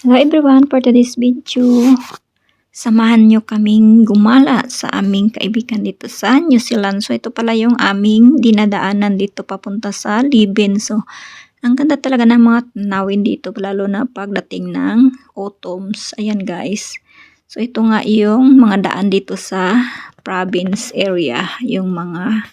Hello everyone, for today's video, samahan nyo kaming gumala sa aming kaibigan dito sa New Zealand. So ito pala yung aming dinadaanan dito papunta sa Libin. So ang ganda talaga ng mga tanawin dito lalo na pagdating ng autumns. Ayan guys. So ito nga yung mga daan dito sa province area, yung mga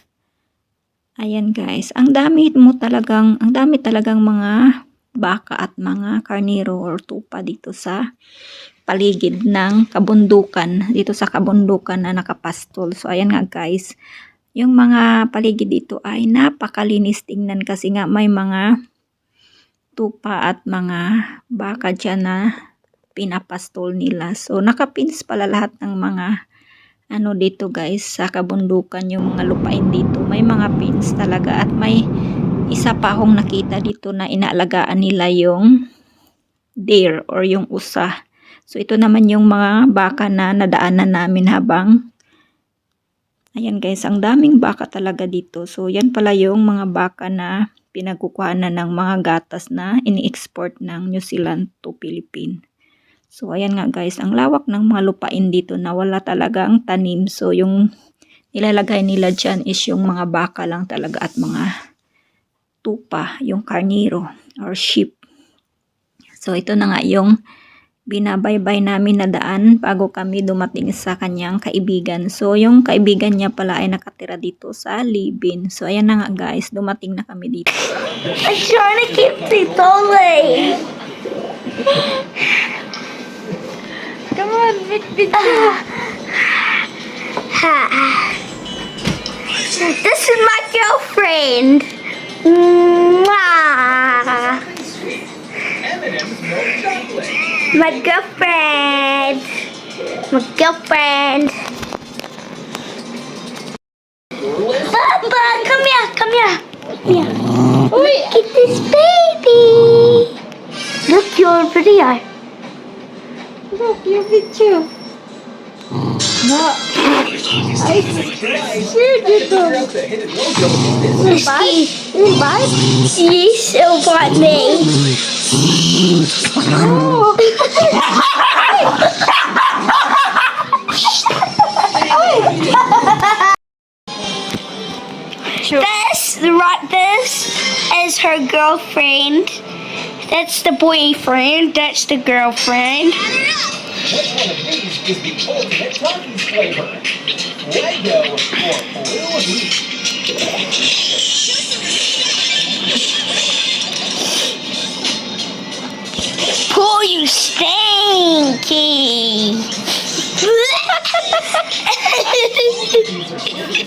Ayan guys, ang dami mo talagang, ang dami talagang mga baka at mga karniro or tupa dito sa paligid ng kabundukan, dito sa kabundukan na nakapastol. So ayan nga guys, yung mga paligid dito ay napakalinis tingnan kasi nga may mga tupa at mga baka dyan na pinapastol nila. So nakapins pala lahat ng mga ano dito guys sa kabundukan yung mga lupain dito may mga pins talaga at may isa pa akong nakita dito na inaalagaan nila yung deer or yung usa. So ito naman yung mga baka na nadaanan namin habang ayan guys ang daming baka talaga dito. So yan pala yung mga baka na pinagkukuhanan ng mga gatas na ini-export ng New Zealand to Philippines So, ayan nga guys, ang lawak ng mga lupain dito na wala talagang tanim. So, yung nilalagay nila dyan is yung mga baka lang talaga at mga tupa, yung karniro or sheep. So, ito na nga yung binabaybay namin na daan bago kami dumating sa kanyang kaibigan. So, yung kaibigan niya pala ay nakatira dito sa Libin. So, ayan na nga guys, dumating na kami dito. I'm trying to keep the dolly. Come on, big picture. This is my girlfriend. Mwah. My girlfriend. My girlfriend. Papa, come here, come here. Here. Look at this baby. Look your video. Look, your picture. No. Ay, share dito. Bye. Bye. You still got me. This right this is her girlfriend. That's the boyfriend. That's the girlfriend. Which one of these is the ultimate Takis flavor? Pull you.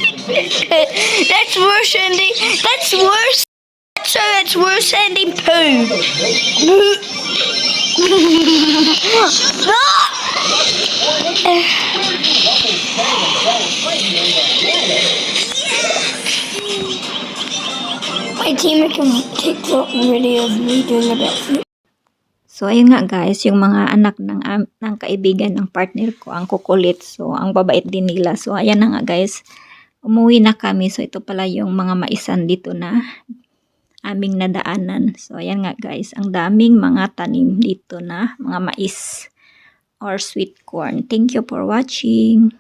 that's worse than the, that's worse. So it's worse than the poo. My team making TikTok video of me doing a backflip. So, ayun nga guys, yung mga anak ng, am- ng kaibigan ng partner ko, ang kukulit. So, ang babait din nila. So, ayan na nga guys, umuwi na kami. So, ito pala yung mga maisan dito na aming nadaanan. So, ayan nga guys, ang daming mga tanim dito na mga mais or sweet corn. Thank you for watching.